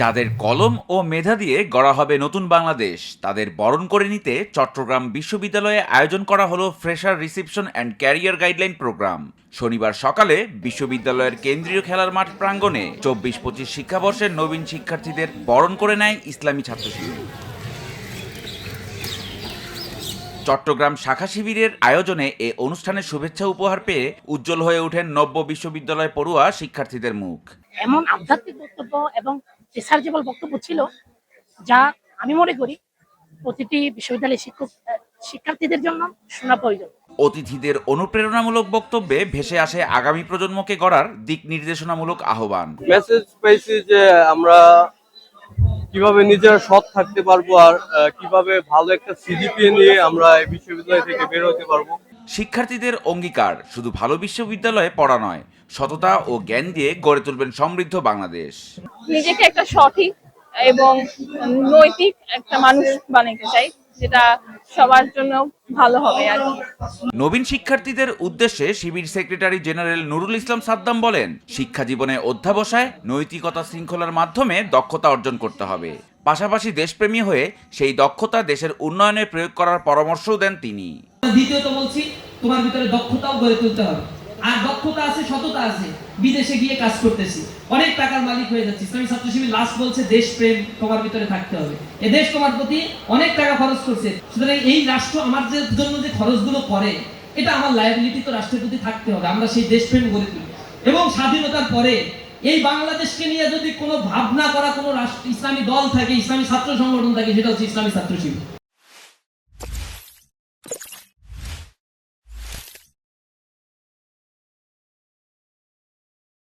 যাদের কলম ও মেধা দিয়ে গড়া হবে নতুন বাংলাদেশ, তাদের বরণ করে নিতে চট্টগ্রাম বিশ্ববিদ্যালয়ে আয়োজন করা হলো fresher reception and career guideline program. শনিবার সকালে বিশ্ববিদ্যালয়ের কেন্দ্রীয় খেলার মাঠ প্রাঙ্গণে চব্বিশ পঁচিশ শিক্ষাবর্ষের নবীন শিক্ষার্থীদের বরণ করে নেয় ইসলামী ছাত্র শিবির চট্টগ্রাম শাখা শিবিরের আয়োজনে এ অনুষ্ঠানের শুভেচ্ছা উপহার পেয়ে উজ্জ্বল হয়ে ওঠেন নব্য বিশ্ববিদ্যালয় পড়ুয়া শিক্ষার্থীদের মুখ। এমন আধ্যাত্মিক বক্তব্য এবং রিসার্চেবল বক্তব্য ছিল যা আমি মনে করি প্রতিটি বিশ্ববিদ্যালয়ের শিক্ষক শিক্ষার্থীদের জন্য শোনা প্রয়োজন। অতিথিদের অনুপ্রেরণামূলক বক্তব্যে ভেসে আসে আগামী প্রজন্মকে গড়ার দিক নির্দেশনামূলক আহ্বান। মেসেজ পাইছি যে আমরা কীভাবে নিজেরা সৎ থাকতে পারব আর আহ, কীভাবে ভালো একটা সিজিপিএ নিয়ে আমরা এই বিশ্ববিদ্যালয় থেকে বের হতে পারব। শিক্ষার্থীদের অঙ্গীকার শুধু ভালো বিশ্ববিদ্যালয়ে পড়া নয় সততা ও জ্ঞান দিয়ে গড়ে তুলবেন সমৃদ্ধ বাংলাদেশ। নিজেকে একটা সঠিক এবং নৈতিক একটা মানুষ বানাইতে চাই যেটা সবার জন্য ভালো হবে আর নবীন শিক্ষার্থীদের উদ্দেশ্যে শিবির সেক্রেটারি জেনারেল নুরুল ইসলাম সাদ্দাম বলেন শিক্ষা জীবনে অধ্যাবসায় নৈতিকতা শৃঙ্খলার মাধ্যমে দক্ষতা অর্জন করতে হবে। পাশাপাশি দেশপ্রেমী হয়ে সেই দক্ষতা দেশের উন্নয়নে প্রয়োগ করার পরামর্শও দেন তিনি। দ্বিতীয়ত বলছি তোমার ভিতরে দক্ষতাও গড়ে তুলতে হবে। আর দক্ষতা আছে, সততা আছে। বিদেশে গিয়ে কাজ করতেছি। অনেক টাকার মালিক হয়ে যাচ্ছি। ইসলামী ছাত্র শিবির লাস্ট বলছে, দেশপ্রেম তোমার ভিতরে থাকতে হবে। এ দেশ তোমার প্রতি অনেক টাকা খরচ করছে। সুতরাং এই রাষ্ট্র আমার জন্য যে খরচগুলো করে, এটা আমার লায়াবিলিটি তো রাষ্ট্রের প্রতি থাকতে হবে। আমরা সেই দেশ দেশপ্রেম গড়ে তুলি। এবং স্বাধীনতার পরে এই বাংলাদেশকে নিয়ে যদি কোনো ভাবনা করা কোনো রাষ্ট্র ইসলামী দল থাকে, ইসলামী ছাত্র সংগঠন থাকে, সেটা হচ্ছে ইসলামী ছাত্র শিবির।